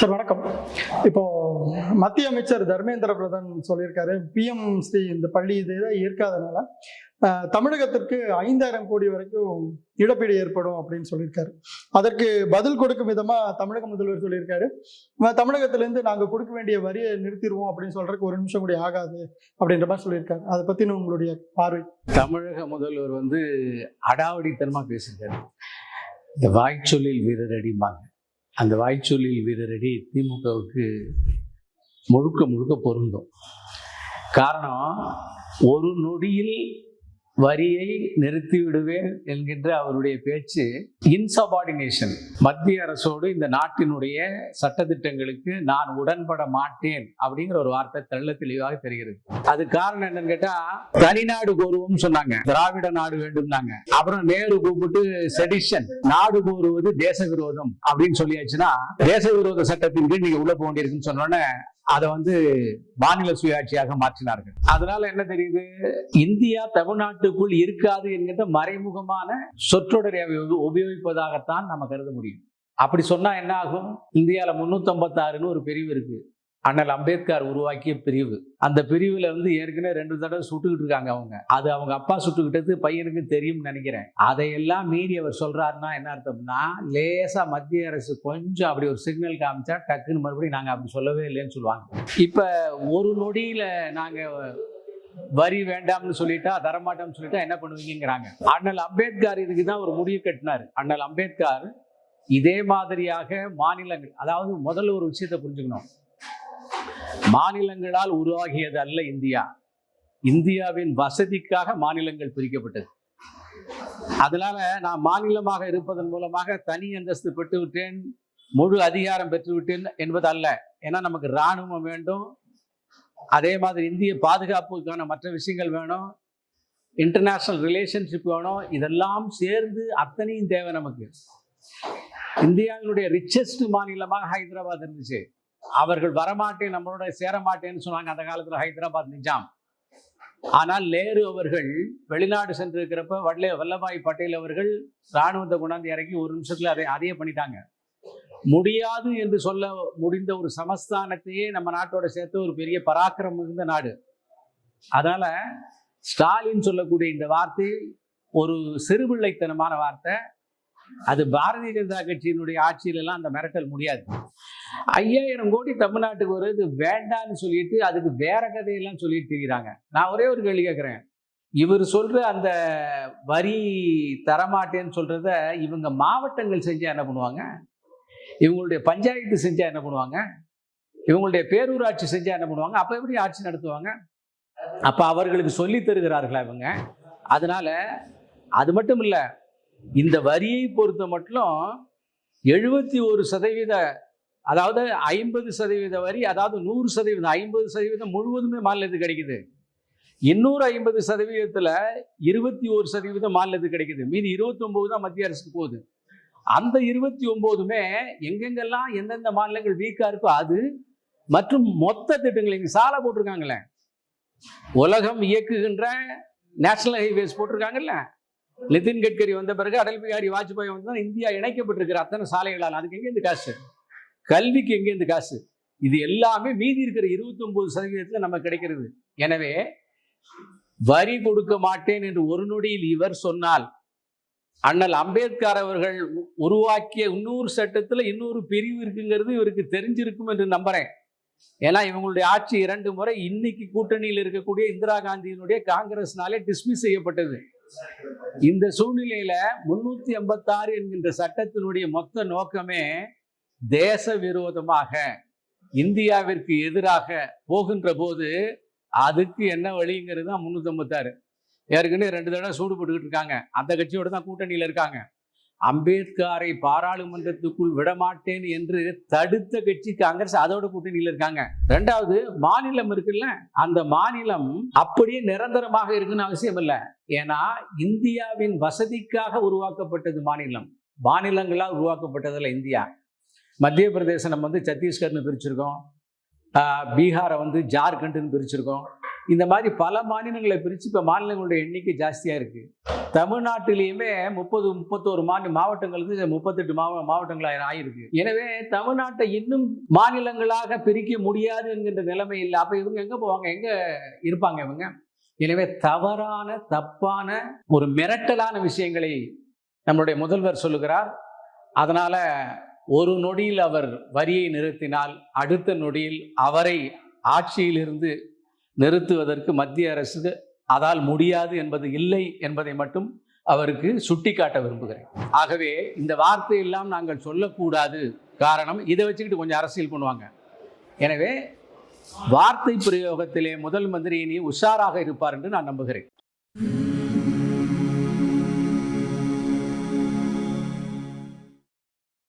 Sir வணக்கம். இப்போ மத்திய அமைச்சர் தர்மேந்திர பிரதான் சொல்லியிருக்காரு பிஎம் ஸ்ரீ இந்த பள்ளி இது இருக்காதனால ஏற்காதனால தமிழகத்திற்கு ஐந்தாயிரம் கோடி வரைக்கும் இழப்பீடு ஏற்படும் அப்படின்னு சொல்லியிருக்காரு. அதற்கு பதில் கொடுக்கும் விதமா தமிழக முதல்வர் சொல்லியிருக்காரு. தமிழகத்திலேருந்து நாங்கள் கொடுக்க வேண்டிய வரியை நிறுத்திடுவோம் அப்படின்னு சொல்றதுக்கு ஒரு நிமிஷம் கூட ஆகாது அப்படின்ற மாதிரி சொல்லியிருக்காரு. அதை பத்தின உங்களுடைய பார்வை. தமிழக முதல்வர் வந்து அடாவடித்தனமாக பேசியிருக்காரு. இந்த வாய்ச்சொல்லில் வீரரடிம்பாங்க அந்த வாய்ச்சொல்லில் வீரரடி திமுகவுக்கு முழுக்க முழுக்க பொருந்தும். காரணம் ஒரு நொடியில் வரியை நிறுத்திவிடுவேன் என்கின்ற அவருடைய பேச்சு இன்சபார்டினேஷன் மத்திய அரசோடு இந்த நாட்டினுடைய சட்டத்திட்டங்களுக்கு நான் உடன்பட மாட்டேன் அப்படிங்கிற ஒரு வார்த்தை தெள்ள தெளிவாக தெரிகிறது. அது காரணம் என்னன்னு கேட்டா தனிநாடு கோருவோம் சொன்னாங்க. திராவிட நாடு வேண்டும்னாங்க. அப்புறம் நேரு கூப்பிட்டு செடிஷன் நாடு கோருவது தேச விரோதம் அப்படின்னு சொல்லியாச்சுன்னா தேச விரோத சட்டத்தின் கீழ் நீங்க உள்ள போக வேண்டியிருக்குன்னு சொன்னோன்னே அதை வந்து மாநில சுயாட்சியாக மாற்றினார்கள். அதனால என்ன தெரியுது? இந்தியா தமிழ்நாட்டுக்குள் இருக்காது என்கின்ற மறைமுகமான சொற்றொடரை உபயோகிப்பதாகத்தான் நம்ம கருத முடியும். அப்படி சொன்னா என்ன ஆகும்? இந்தியாவில் முன்னூத்தி ஒரு பிரிவு இருக்கு. அண்ணல் அம்பேத்கர் உருவாக்கிய பிரிவு. அந்த பிரிவுல வந்து ஏற்கனவே ரெண்டு தடவை சுட்டுக்கிட்டு இருக்காங்க அவங்க. அது அவங்க அப்பா சுட்டுக்கிட்டது பையனுக்கு தெரியும்னு நினைக்கிறேன். அதையெல்லாம் மீறி அவர் சொல்றாருன்னா என்ன அர்த்தம்னா லேசா மத்திய அரசு கொஞ்சம் அப்படி ஒரு சிக்னல் காமிச்சா டக்குன்னு மறுபடியும் நாங்க அப்படி சொல்லவே இல்லைன்னு சொல்லுவாங்க. இப்ப ஒரு நொடியில நாங்க வரி வேண்டாம்னு சொல்லிட்டா தரமாட்டோம்னு சொல்லிட்டா என்ன பண்ணுவீங்கிறாங்க அண்ணல் அம்பேத்கர் இதுக்கு தான் ஒரு முடிவு கட்டினார். அண்ணல் அம்பேத்கர் இதே மாதிரியாக மாநிலங்கள் அதாவது முதல்ல ஒரு விஷயத்தை புரிஞ்சுக்கணும். மாநிலங்களால் உருவாகியது அல்ல இந்தியா. இந்தியாவின் வசதிக்காக மாநிலங்கள் பிரிக்கப்பட்டது. அதனால நான் மாநிலமாக இருப்பதன் மூலமாக தனி அந்தஸ்து பெற்றுவிட்டேன் முழு அதிகாரம் பெற்றுவிட்டேன் என்பது அல்ல. ஏன்னா நமக்கு இராணுவம் வேண்டும். அதே மாதிரி இந்திய பாதுகாப்புக்கான மற்ற விஷயங்கள் வேணும். இன்டர்நேஷ்னல் ரிலேஷன்ஷிப் வேணும். இதெல்லாம் சேர்ந்து அத்தனையும் தேவை நமக்கு. இந்தியாவினுடைய ரிச்சஸ்ட் மாநிலமாக ஹைதராபாத் இருந்துச்சு. அவர்கள் வரமாட்டேன் நம்மளோட சேர மாட்டேன்னு சொன்னாங்க அந்த காலத்தில் ஹைதராபாத் நிஜாம். ஆனால் நேரு அவர்கள் வெளிநாடு சென்றிருக்கிறப்ப வல்ல வல்லபாய் பட்டேல் அவர்கள் ராணுவத்தை கொண்டாந்து இறக்கி ஒரு நிமிஷத்தில் அதை அதையே பண்ணிட்டாங்க. முடியாது என்று சொல்ல முடிந்த ஒரு சமஸ்தானத்தையே நம்ம நாட்டோட சேர்த்து ஒரு பெரிய பராக்கிரம் மிகுந்த நாடு. அதனால ஸ்டாலின் சொல்லக்கூடிய இந்த வார்த்தை ஒரு சிறுபிள்ளைத்தனமான வார்த்தை. அது பாரதிய ஜனதா கட்சியினுடைய ஆட்சியிலலாம் அந்த மிரட்டல் முடியாது. ஐயாயிரம் கோடி தமிழ்நாட்டுக்கு வருது வேண்டான்னு சொல்லிட்டு அதுக்கு வேற கதையெல்லாம் சொல்லிட்டு இருக்கிறாங்க நான் ஒரே ஒரு கேள்வி கேட்குறேன் இவர் சொல்ற அந்த வரி தரமாட்டேன்னு சொல்றத இவங்க மாவட்டங்கள் செஞ்சா என்ன பண்ணுவாங்க? இவங்களுடைய பஞ்சாயத்து செஞ்சா என்ன பண்ணுவாங்க? இவங்களுடைய பேரூராட்சி செஞ்சா என்ன பண்ணுவாங்க? அப்ப எப்படி ஆட்சி நடத்துவாங்க? அப்ப அவர்களுக்கு சொல்லி தருகிறார்களா இவங்க? அதனால அது மட்டும் இல்லை இந்த வரியை பொறுத்த மட்டும் எழுபத்தி ஒரு சதவீத அதாவது ஐம்பது சதவீத வரி அதாவது நூறு சதவீதம் ஐம்பது சதவீதம் முழுவதுமே மாநிலத்துக்கு கிடைக்குது. இன்னொரு ஐம்பது சதவீதத்தில் இருபத்தி ஒரு சதவீதம் மாநிலத்துக்கு கிடைக்குது. மீதி இருபத்தி ஒன்பது தான் மத்திய அரசுக்கு போகுது. அந்த இருபத்தி ஒம்போதுமே எங்கெங்கெல்லாம் எந்தெந்த மாநிலங்கள் வீக்காக இருக்கோ அது மற்றும் மொத்த திட்டங்கள் இங்கே சாலை போட்டிருக்காங்களே. உலகம் இயக்குகின்ற நேஷனல் ஹைவேஸ் போட்டிருக்காங்கல்ல. நிதின் கட்கரி வந்த பிறகு அடல் பிகாரி வாஜ்பாய் வந்து இந்தியா இணைக்கப்பட்டிருக்கிற அத்தனை சாலைகளால். அதுக்கு எங்கேருந்து காசு? கல்விக்கு எங்கேருந்து காசு? இது எல்லாமே மீதி இருக்கிற இருபத்தி ஒன்பது சதவீதத்தில் நம்ம கிடைக்கிறது. எனவே வரி கொடுக்க மாட்டேன் என்று ஒரு நொடியில் இவர் சொன்னால் அண்ணல் அம்பேத்கர் அவர்கள் உருவாக்கிய இன்னொரு சட்டத்தில் இன்னொரு பிரிவு இருக்குங்கிறது இவருக்கு தெரிஞ்சிருக்கும் என்று நம்புறேன். ஏன்னா இவங்களுடைய ஆட்சி இரண்டு முறை இன்னைக்கு கூட்டணியில் இருக்கக்கூடிய இந்திரா காந்தியினுடைய காங்கிரஸ்னாலே டிஸ்மிஸ் செய்யப்பட்டது. இந்த சூழ்நிலையில முன்னூத்தி ஐம்பத்தாறு என்கின்ற சட்டத்தினுடைய மொத்த நோக்கமே தேச விரோதமாக இந்தியாவிற்கு எதிராக போகின்ற போது அதுக்கு என்ன வழிங்கிறது தான் முன்னூத்தி ஐம்பத்தாறு ஏற்கனவே ரெண்டு தடவை சூடு போட்டுக்கிட்டு இருக்காங்க. அந்த கட்சியோட தான் கூட்டணியில் இருக்காங்க. அம்பேத்கரை பாராளுமன்றத்துக்குள் விடமாட்டேன் என்று தடுத்த கட்சி காங்கிரஸ் அதோட கூட்டணியில் இருக்காங்க. ரெண்டாவது மாநிலம் இருக்குல்ல அந்த மாநிலம் அப்படியே நிரந்தரமாக இருக்குன்னு அவசியம் இல்லை. ஏன்னா இந்தியாவின் வசதிக்காக உருவாக்கப்பட்டது மாநிலம். மாநிலங்களால் உருவாக்கப்பட்டதில் இந்தியா. மத்திய பிரதேசம் நம்ம வந்து சத்தீஸ்கர்னு பிரிச்சிருக்கோம். பீகாரை வந்து ஜார்க்கண்ட்னு பிரிச்சிருக்கோம். இந்த மாதிரி பல மாநிலங்களை பிரித்து இப்போ மாநிலங்களுடைய எண்ணிக்கை ஜாஸ்தியாக இருக்குது தமிழ்நாட்டிலையுமே முப்பது முப்பத்தோரு மாநில மாவட்டங்களுக்கு முப்பத்தெட்டு மாவ மாவட்டங்களாக ஆயிருக்கு. எனவே தமிழ்நாட்டை இன்னும் மாநிலங்களாக பிரிக்க முடியாது என்கின்ற நிலைமை இல்லை. அப்போ இவங்க எங்கே போவாங்க? எங்கே இருப்பாங்க இவங்க? எனவே தவறான தப்பான ஒரு மிரட்டலான விஷயங்களை நம்முடைய முதல்வர் சொல்லுகிறார். அதனால் ஒரு நொடியில் அவர் வரியை நிறுத்தினால் அடுத்த நொடியில் அவரை ஆட்சியிலிருந்து நிறுத்துவதற்கு மத்திய அரசு அதால் முடியாது என்பது இல்லை என்பதை மட்டும் அவருக்கு சுட்டிக்காட்ட விரும்புகிறேன். ஆகவே இந்த வார்த்தையெல்லாம் நாங்கள் சொல்லக்கூடாது காரணம் இதை வச்சுக்கிட்டு கொஞ்சம் அரசியல் பண்ணுவாங்க. எனவே வார்த்தை பிரயோகத்திலே முதல் மந்திரி இனி உஷாராக இருப்பார் என்று நான் நம்புகிறேன்.